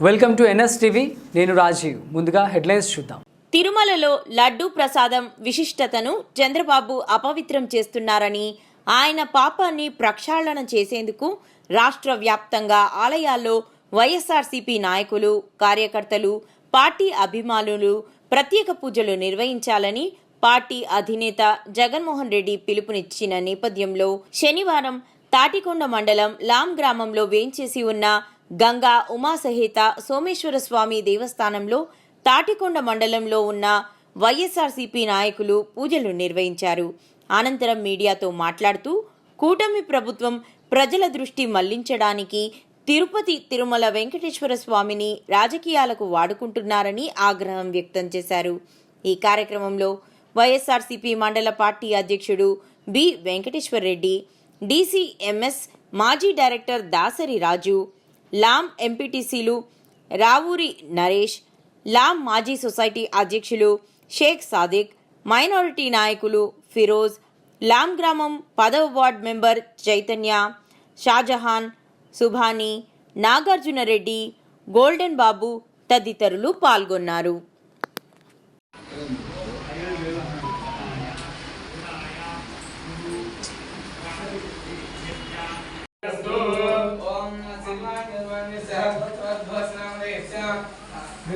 Welcome to NS TV. నేను రాజీవ్. ముందుగా headlines చూద్దాం. తిరుమలలో లడ్డూ ప్రసాదం విశిష్టతను చంద్రబాబు అపవిత్రం చేస్తున్నారని ఆయన పాపాన్ని ప్రక్షాళన చేసేందుకు రాష్ట్ర వ్యాప్తంగా ఆలయాల్లో వైఎస్ఆర్సీపీ నాయకులు కార్యకర్తలు పార్టీ అభిమానులు ప్రత్యేక పూజలు నిర్వహించాలని పార్టీ అధినేత జగన్మోహన్ రెడ్డి పిలుపునిచ్చిన నేపథ్యంలో శనివారం తాటికొండ మండలం లాం గ్రామంలో వేంచేసి ఉన్న గంగా ఉమాసహిత సోమేశ్వర స్వామి దేవస్థానంలో తాటికొండ మండలంలో ఉన్న వైఎస్ఆర్సీపీ నాయకులు పూజలు నిర్వహించారు. అనంతరం మీడియాతో మాట్లాడుతూ కూటమి ప్రభుత్వం ప్రజల దృష్టి మళ్ళించడానికి తిరుపతి తిరుమల వెంకటేశ్వర స్వామిని రాజకీయాలకు వాడుకుంటున్నారని ఆగ్రహం వ్యక్తం చేశారు. ఈ కార్యక్రమంలో వైఎస్ఆర్సీపీ మండల పార్టీ అధ్యక్షుడు బి వెంకటేశ్వర్ రెడ్డి డీసీఎంఎస్ మాజీ డైరెక్టర్ దాసరి రాజు లాం ఎంపీటీసీలు రావూరి నరేష్ లాం మాజీ సొసైటీ అధ్యక్షులు షేక్ సాదిక్ మైనారిటీ నాయకులు ఫిరోజ్ లాం గ్రామం పదవ ward member Chaitanya Shahjahan Subhani Nagarjuna Reddy Golden Babu తదితరులు పాల్గొన్నారు.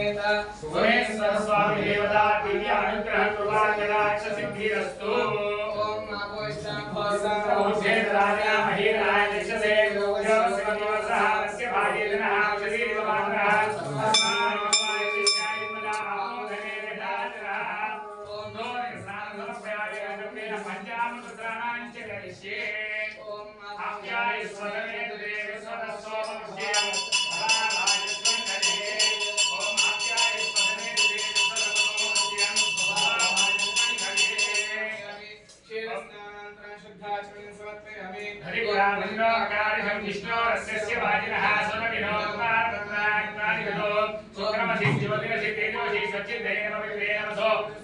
భువనేశ్వర స్వామి దేవతా దివ్య అనుగ్రహ కృపా కటాక్ష సిద్ధిరస్తు. ఓం నాభో ఊర్ధ్వేతరాజ మహీరాయ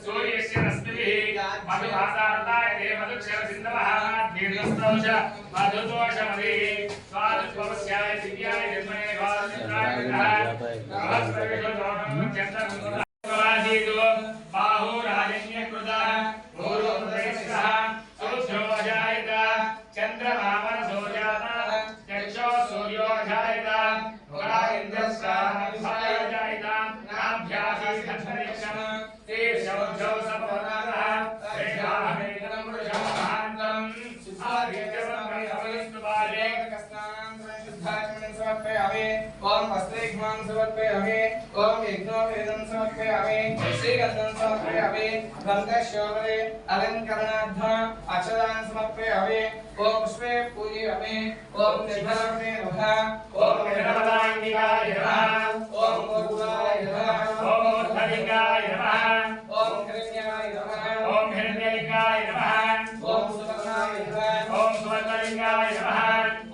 సూర్యస్య రశ్మిభిः మధుభాసారతాయ దే మధుక్షర సింధవः దీర్ఘస్తౌష మధుదోషమది స్వాదుత్వమస్యాయ దివ్యాయ జన్మనే భారతిత్రాయ విదః బాహు హస్తేఘ్మాన్ సమర్పయామి ఓం యజ్ఞోపేదం సమర్పయామి శ్రీగంధం సమర్పయామి గంధశోభరే అలంకరణార్థ అక్షరాన్ సమర్పయామి ఓం పుష్పే పూజయామి ఓం నిర్మలమే నమః ఓం నిర్మలాంగికాయ నమః ఓం గోరువాయ నమః ఓం మూర్ధలింగాయ నమః ఓం హిరణ్యాయ నమః ఓం హిరణ్యలింగాయ నమః ఓం సువర్ణాయ నమః ఓం సువర్ణలింగాయ నమః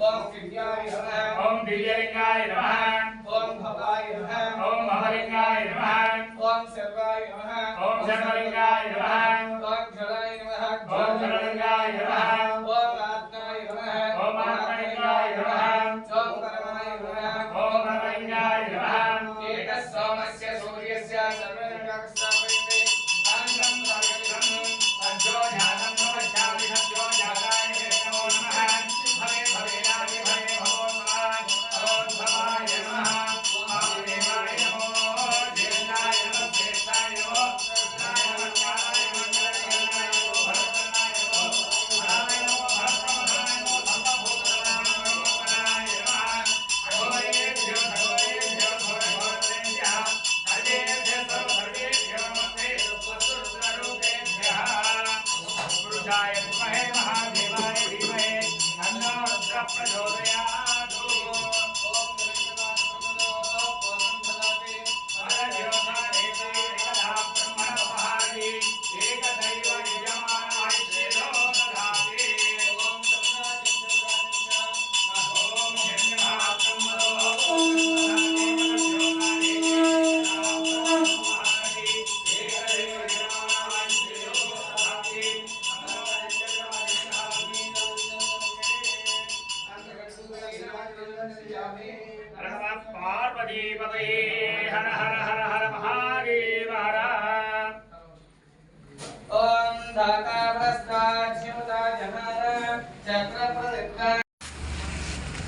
ఓం దివ్యాయ నమః ఓం దివ్యలింగాయ నమః ఓం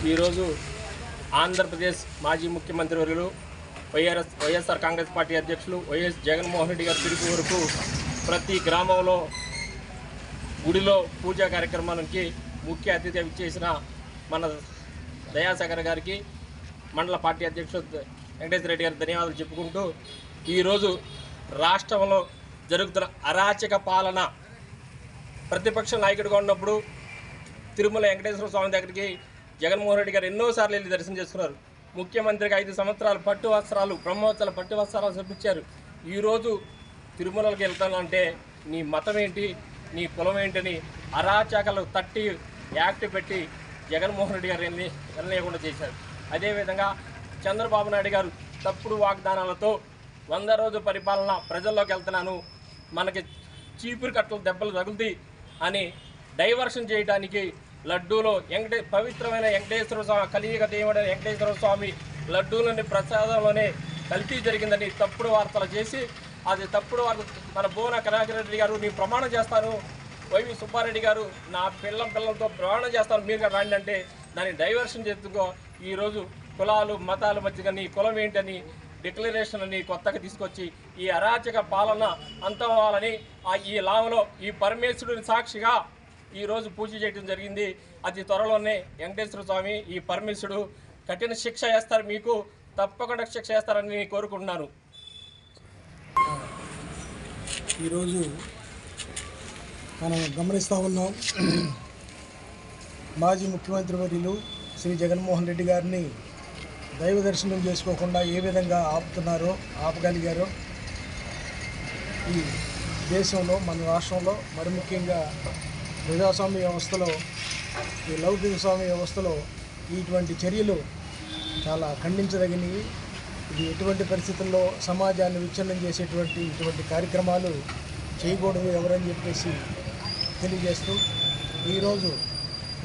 ఈరోజు ఆంధ్రప్రదేశ్ మాజీ ముఖ్యమంత్రి వర్యులు వైఆర్ఎస్ వైఎస్ఆర్ కాంగ్రెస్ పార్టీ అధ్యక్షులు వైఎస్ జగన్మోహన్ రెడ్డి గారు పిలుపు వరకు ప్రతి గ్రామంలో గుడిలో పూజా కార్యక్రమానికి ముఖ్య అతిథి చేసిన మన దయాసాగర్ గారికి మండల పార్టీ అధ్యక్షుడు వెంకటేశ్వర రెడ్డి గారు ధన్యవాదాలు చెప్పుకుంటూ ఈరోజు రాష్ట్రంలో జరుగుతున్న అరాచక పాలన ప్రతిపక్ష నాయకుడిగా ఉన్నప్పుడు తిరుమల వెంకటేశ్వర స్వామి దగ్గరికి జగన్మోహన్ రెడ్డి గారు ఎన్నోసార్లు వెళ్ళి దర్శనం చేసుకున్నారు. ముఖ్యమంత్రిగా ఐదు సంవత్సరాలు పట్టు వస్త్రాలు బ్రహ్మోత్సవాల పట్టు వస్త్రాలు చూపించారు ఈరోజు తిరుమలకి వెళ్తానంటే నీ మతం ఏంటి నీ కులం ఏంటని అరాచకలు తట్టి యాక్ట్ పెట్టి జగన్మోహన్ రెడ్డి గారు వెళ్ళి వెళ్ళలేకుండా చేశారు. అదేవిధంగా చంద్రబాబు నాయుడు గారు తప్పుడు వాగ్దానాలతో వంద రోజు పరిపాలన ప్రజల్లోకి వెళ్తున్నాను మనకి చీపురు కట్టలు దెబ్బలు తగులుతాయి అని డైవర్షన్ చేయడానికి లడ్డూలో వెంకటే పవిత్రమైన వెంకటేశ్వర స్వామి కలియుగ దేవుడైన వెంకటేశ్వర స్వామి లడ్డూలని ప్రసాదంలోనే కల్తీ జరిగిందని తప్పుడు వార్తలు చేసి అది తప్పుడు వార్త మన బోన కనకరెడ్డి గారు నేను ప్రమాణం చేస్తాను. వైవి సుబ్బారెడ్డి గారు నా పిల్లం పిల్లలతో ప్రమాణం చేస్తాను మీరు రాండి అంటే దాన్ని డైవర్షన్ చేస్తుకో ఈరోజు కులాలు మతాల మధ్య నీ కులం ఏంటని డిక్లరేషన్ అని కొత్తగా తీసుకొచ్చి ఈ అరాచక పాలన అంతమవ్వాలని ఆ ఈ లావలో ఈ పరమేశ్వరుని సాక్షిగా ఈరోజు పూజ చేయడం జరిగింది. అతి త్వరలోనే వెంకటేశ్వర స్వామి ఈ పరమేశ్వరుడు కఠిన శిక్ష వేస్తారు మీకు. తప్పకుండా శిక్ష వేస్తారని నేను కోరుకుంటున్నాను. ఈరోజు మనం గమనిస్తూ ఉన్నాం. మాజీ ముఖ్యమంత్రి వర్యులు శ్రీ జగన్మోహన్ రెడ్డి గారిని దైవ దర్శనం చేసుకోకుండా ఏ విధంగా ఆపుతున్నారో ఆపగలిగారో ఈ దేశంలో మన రాష్ట్రంలో మరి ముఖ్యంగా ప్రజాస్వామ్య వ్యవస్థలో ఈ లౌకిక స్వామ్య వ్యవస్థలో ఇటువంటి చర్యలు చాలా ఖండించదగినవి. ఇది ఎటువంటి పరిస్థితుల్లో సమాజాన్ని విచ్ఛిన్నం చేసేటువంటి ఇటువంటి కార్యక్రమాలు చేయకూడదు ఎవరని చెప్పేసి తెలియజేస్తూ ఈరోజు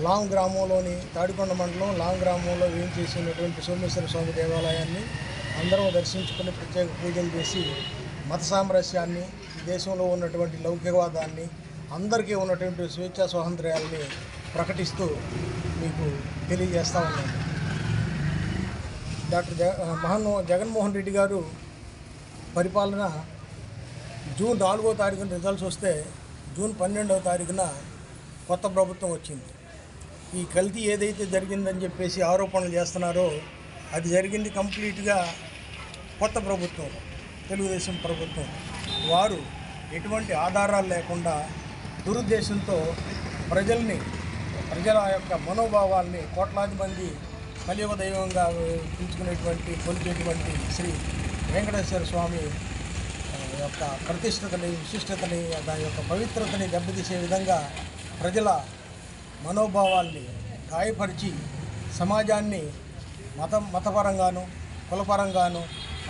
లాంగ్ గ్రామంలోని తాడికొండ మండలం లాంగ్ గ్రామంలో ఏం చేసినటువంటి సోమేశ్వర స్వామి దేవాలయాన్ని అందరం దర్శించుకుని ప్రత్యేక పూజలు చేసి మత సామరస్యాన్ని దేశంలో ఉన్నటువంటి లౌకికవాదాన్ని అందరికీ ఉన్నటువంటి స్వేచ్ఛా స్వాతంత్ర్యాలని ప్రకటిస్తూ మీకు తెలియజేస్తూ ఉన్నాను. డాక్టర్ జగ మహన్ జగన్మోహన్ రెడ్డి గారు పరిపాలన జూన్ నాలుగో తారీఖున రిజల్ట్స్ వస్తే జూన్ పన్నెండవ తారీఖున కొత్త ప్రభుత్వం వచ్చింది. ఈ కల్తీ ఏదైతే జరిగిందని చెప్పేసి ఆరోపణలు చేస్తున్నారో అది జరిగింది కంప్లీట్గా కొత్త ప్రభుత్వం తెలుగుదేశం ప్రభుత్వం. వారు ఎటువంటి ఆధారాలు లేకుండా దురుద్దేశంతో ప్రజల్ని ప్రజల యొక్క మనోభావాల్ని కోట్లాది మంది కలియుగ దైవంగా పిలుచుకునేటువంటి కొలిచేటువంటి శ్రీ వెంకటేశ్వర స్వామి యొక్క ప్రతిష్టతని విశిష్టతని దాని యొక్క పవిత్రతని దెబ్బతీసే విధంగా ప్రజల మనోభావాల్ని గాయపరిచి సమాజాన్ని మతం మతపరంగాను కులపరంగాను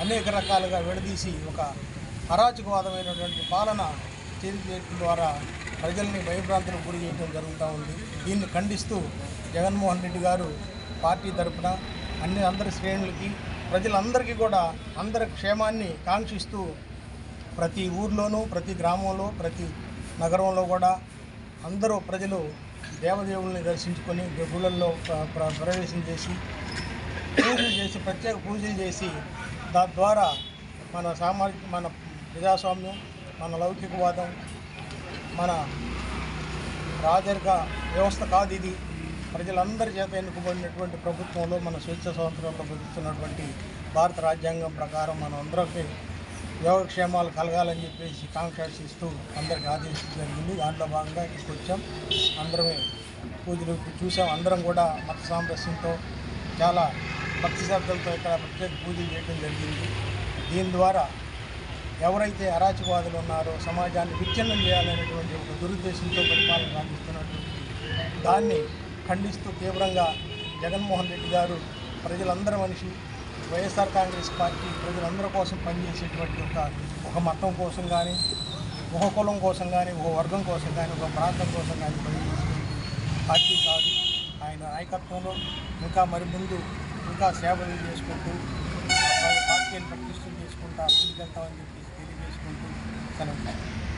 అనేక రకాలుగా విడదీసి ఒక అరాచకవాదమైనటువంటి పాలన చేయడం ద్వారా ప్రజల్ని భయభ్రాంతులకు గురి చేయడం జరుగుతూ ఉంది. దీన్ని ఖండిస్తూ జగన్మోహన్ రెడ్డి గారు పార్టీ తరఫున అన్ని అందరి శ్రేణులకి ప్రజలందరికీ కూడా అందరి క్షేమాన్ని కాంక్షిస్తూ ప్రతి ఊర్లోనూ ప్రతి గ్రామంలో ప్రతి నగరంలో కూడా అందరూ ప్రజలు దేవదేవుల్ని దర్శించుకొని గుళ్ళల్లో ప్ర- ప్ర- ప్రవేశం చేసి పూజలు చేసి ప్రత్యేక పూజలు చేసి దాని ద్వారా మన సామాజిక మన ప్రజాస్వామ్యం మన లౌకికవాదం మన రాజరిక వ్యవస్థ కాదు ఇది. ప్రజలందరి చేత ఎన్నుకోబడినటువంటి ప్రభుత్వంలో మన స్వేచ్ఛ స్వాతంత్రంలో బతుకుతున్నటువంటి భారత రాజ్యాంగం ప్రకారం మనం అందరికీ యోగక్షేమాలు కలగాలని చెప్పేసి కాంక్షిస్తూ అందరికి ఆదేశించడం జరిగింది. దాంట్లో భాగంగా ఇక్కడికి వచ్చాం. అందరమే పూజలు చూసాం. అందరం కూడా మత సామరస్యంతో చాలా భక్తి శబ్దంతో ఇక్కడ ప్రత్యేక పూజలు చేయడం జరిగింది. దీని ద్వారా ఎవరైతే అరాచకవాదులు ఉన్నారో సమాజాన్ని విచ్ఛిన్నం చేయాలనేటువంటి ఒక దురుద్దేశంతో పరిపాలన సాగిస్తున్నటువంటి దాన్ని ఖండిస్తూ తీవ్రంగా జగన్మోహన్ రెడ్డి గారు ప్రజలందరి మనిషి వైఎస్ఆర్ కాంగ్రెస్ పార్టీ ప్రజలందరి కోసం పనిచేసేటువంటి ఒక ఒక మతం కోసం కానీ ఒక కులం కోసం కానీ ఒక వర్గం కోసం కానీ ఒక ప్రాంతం కోసం కానీ పనిచేసే పార్టీ కాదు ఆయన నాయకత్వంలో. ఇంకా మరి ముందు ఇంకా సేవలు చేసుకుంటూ పార్టీని ప్రతిష్టం చేసుకుంటూ అభివృద్ధి చెందామని చెప్పి 頼む。